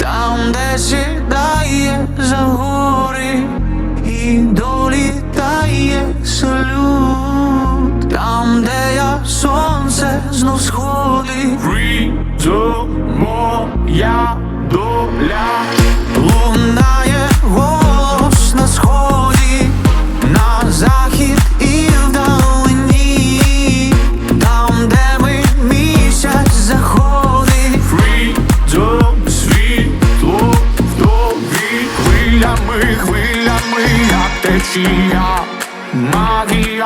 там, де сідає за гори і долітає салют, там, де я сонце знов сходить. Freedom, моя доля. しやマギ